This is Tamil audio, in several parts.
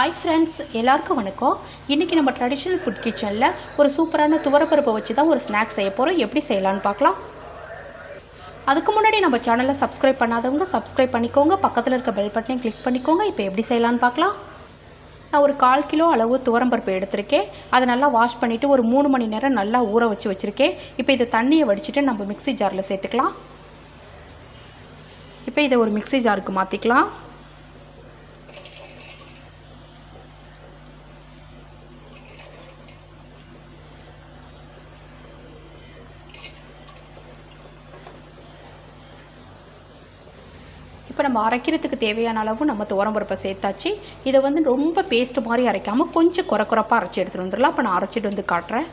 ஹாய் ஃப்ரெண்ட்ஸ் எல்லாருக்கும் வணக்கம். இன்றைக்கி நம்ம ட்ரெடிஷ்னல் ஃபுட் கிச்சனில் ஒரு சூப்பரான துவரப்பருப்பை வச்சு தான் ஒரு ஸ்நாக்ஸ் செய்ய போகிறோம் எப்படி செய்யலான்னு பார்க்கலாம். அதுக்கு முன்னாடி நம்ம சேனலை சப்ஸ்கிரைப் பண்ணாதவங்க சப்ஸ்கிரைப் பண்ணிக்கோங்க. பக்கத்தில் இருக்க பெல் பட்டனையும் கிளிக் பண்ணிக்கோங்க. இப்போ எப்படி செய்யலான்னு பார்க்கலாம். நான் ஒரு கால் கிலோ அளவு துவரம்பருப்பு எடுத்திருக்கேன். அதை நல்லா வாஷ் பண்ணிவிட்டு ஒரு மூணு மணி நேரம் நல்லா ஊற வச்சு வச்சுருக்கேன். இப்போ இதை தண்ணியை வடிச்சிட்டு நம்ம மிக்ஸி ஜாரில் சேர்த்துக்கலாம். இப்போ இதை ஒரு மிக்ஸி ஜாருக்கு மாற்றிக்கலாம் இப்போ நம்ம அரைக்கிறதுக்கு தேவையான அளவு நம்ம துவரம்பருப்பை சேர்த்தாச்சு. இதை வந்து ரொம்ப பேஸ்ட் மாதிரி அரைக்காமல் கொஞ்சம் குறை குறைப்பாக அரைச்சி எடுத்துகிட்டு வந்துடலாம். இப்போ நான் அரைச்சிட்டு வந்து காட்டுறேன்.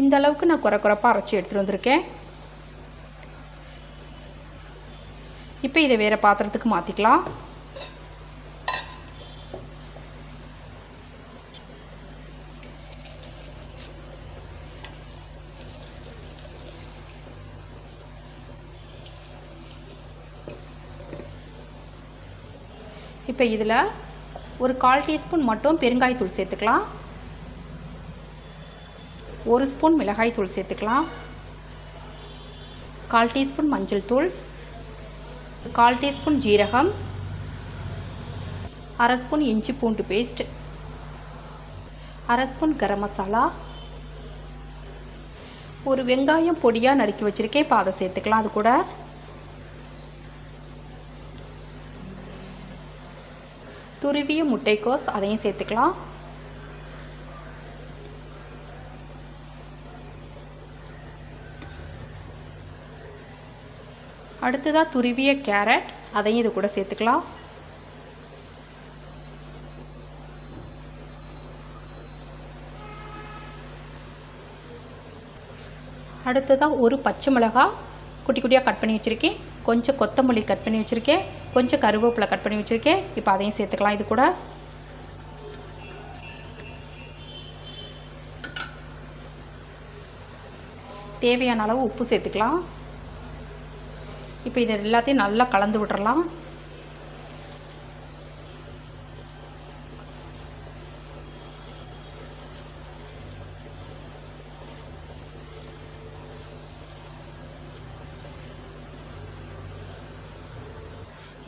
இந்த அளவுக்கு நான் குறை குறைப்பாக அரைச்சி எடுத்துகிட்டு வந்திருக்கேன். இப்போ இதை வேறு பாத்திரத்துக்கு மாற்றிக்கலாம் இப்போ இதில் ஒரு கால் டீஸ்பூன் மட்டும் பெருங்காயத்தூள் சேர்த்துக்கலாம். ஒரு ஸ்பூன் மிளகாய்த்தூள் சேர்த்துக்கலாம். கால் டீஸ்பூன் மஞ்சள் தூள். கால் டீஸ்பூன் ஜீரகம். அரை ஸ்பூன் இஞ்சி பூண்டு பேஸ்ட். அரை ஸ்பூன் கரம் மசாலா. ஒரு வெங்காயம் பொடியாக நறுக்கி வச்சுருக்கேன். இப்போ அதை சேர்த்துக்கலாம். அது கூட துருவிய முட்டைக்கோஸ் அதையும் சேர்த்துக்கலாம். அடுத்ததாக துருவிய கேரட் அதையும் இது கூட சேர்த்துக்கலாம். அடுத்ததாக ஒரு பச்சை மிளகா குட்டி குட்டியாக கட் பண்ணி வச்சுருக்கேன். கொஞ்சம் கொத்தமல்லி கட் பண்ணி வச்சுருக்கேன். கொஞ்சம் கருவேப்பிலை கட் பண்ணி வச்சுருக்கேன். இப்போ அதையும் சேர்த்துக்கலாம். இது கூட. தேவையான அளவு உப்பு சேர்த்துக்கலாம். இப்போ இது எல்லாத்தையும் நல்லா கலந்து விட்டுறலாம்.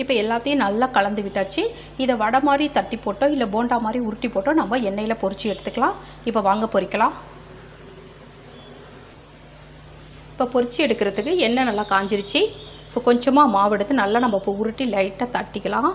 இப்போ எல்லாத்தையும் நல்லா கலந்து விட்டாச்சு. இதை வடை மாதிரி தட்டி போட்டோ இல்லை போண்டா மாதிரி உருட்டி போட்டோ நம்ம எண்ணெயில் பொறிச்சு எடுத்துக்கலாம். இப்போ வாங்க பொறிக்கலாம். இப்போ பொரித்து எடுக்கிறதுக்கு எண்ணெய் நல்லா காஞ்சிருச்சு. இப்போ கொஞ்சமாக மாவு எடுத்து நல்லா நம்ம இப்போ உருட்டி லைட்டாக தட்டிக்கலாம்.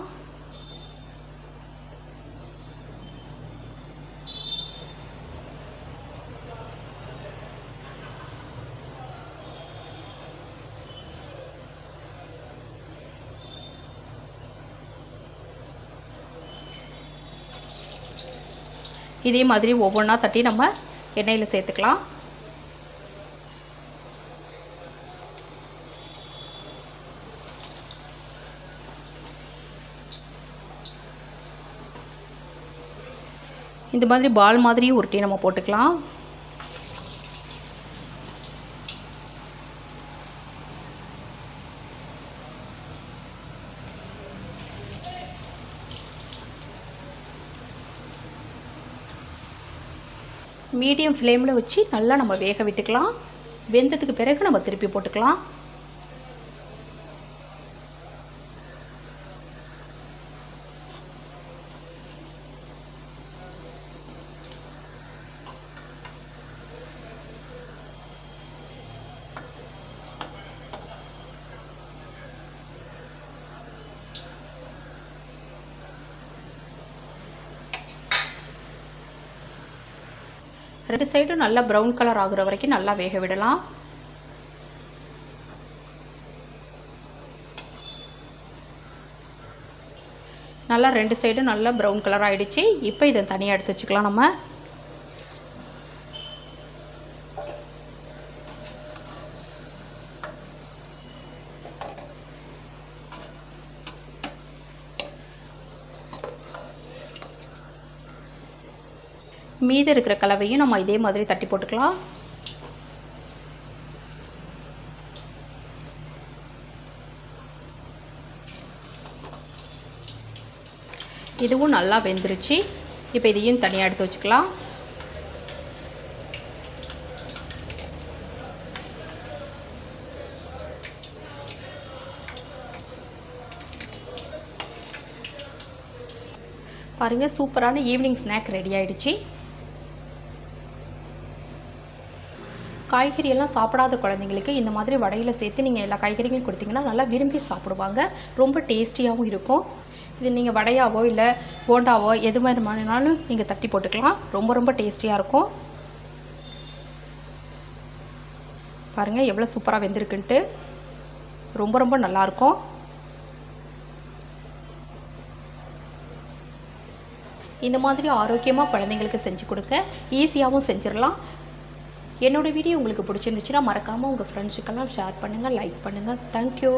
இதே மாதிரி ஒவ்வொன்றா தட்டி நம்ம எண்ணெயில் சேர்த்துக்கலாம். இந்த மாதிரி பால் மாதிரி உருட்டி நம்ம போட்டுக்கலாம். மீடியம் ஃப்ளேமில் வச்சு நல்லா நம்ம வேக விட்டுக்கலாம். வெந்ததுக்கு பிறகு நம்ம திருப்பி போட்டுக்கலாம். ரெண்டு சைடும் நல்லா ப்ரௌன் கலர் ஆகுற வரைக்கும் நல்லா வேக விடலாம். நல்லா ரெண்டு சைடும் நல்லா ப்ரௌன் கலர் ஆகிடுச்சு இப்போ இதை தனியாக எடுத்து வச்சுக்கலாம் நம்ம. மீதி இருக்கிற கலவையும் நம்ம இதே மாதிரி தட்டி போட்டுக்கலாம். இதுவும் நல்லா வெந்துருச்சு. இப்போ இதையும் தனியாக எடுத்து வச்சுக்கலாம். பாருங்கள் சூப்பரான ஈவினிங் ஸ்நாக் ரெடி ஆகிடுச்சு காய்கறியெல்லாம் சாப்பிடாத குழந்தைங்களுக்கு இந்த மாதிரி வடையில் சேர்த்து நீங்கள் எல்லா காய்கறிகளும் கொடுத்தீங்கன்னா நல்லா விரும்பி சாப்பிடுவாங்க. ரொம்ப டேஸ்டியாகவும் இருக்கும். இது நீங்கள் வடையாவோ இல்லை போண்டாவோ எது மாதிரி நீங்கள் தட்டி போட்டுக்கலாம். ரொம்ப ரொம்ப டேஸ்டியாக இருக்கும். பாருங்கள் எவ்வளோ சூப்பராக வெந்திருக்குன்ட்டு. ரொம்ப ரொம்ப நல்லாயிருக்கும் இந்த மாதிரி ஆரோக்கியமாக குழந்தைங்களுக்கு செஞ்சு கொடுக்க ஈஸியாகவும் செஞ்சிடலாம். என்னோடய வீடியோ உங்களுக்கு பிடிச்சிருந்துச்சுன்னா மறக்காமல் உங்கள் ஃப்ரெண்ட்ஸுக்கெல்லாம் ஷேர் பண்ணுங்கள் லைக் பண்ணுங்கள் தேங்க்யூ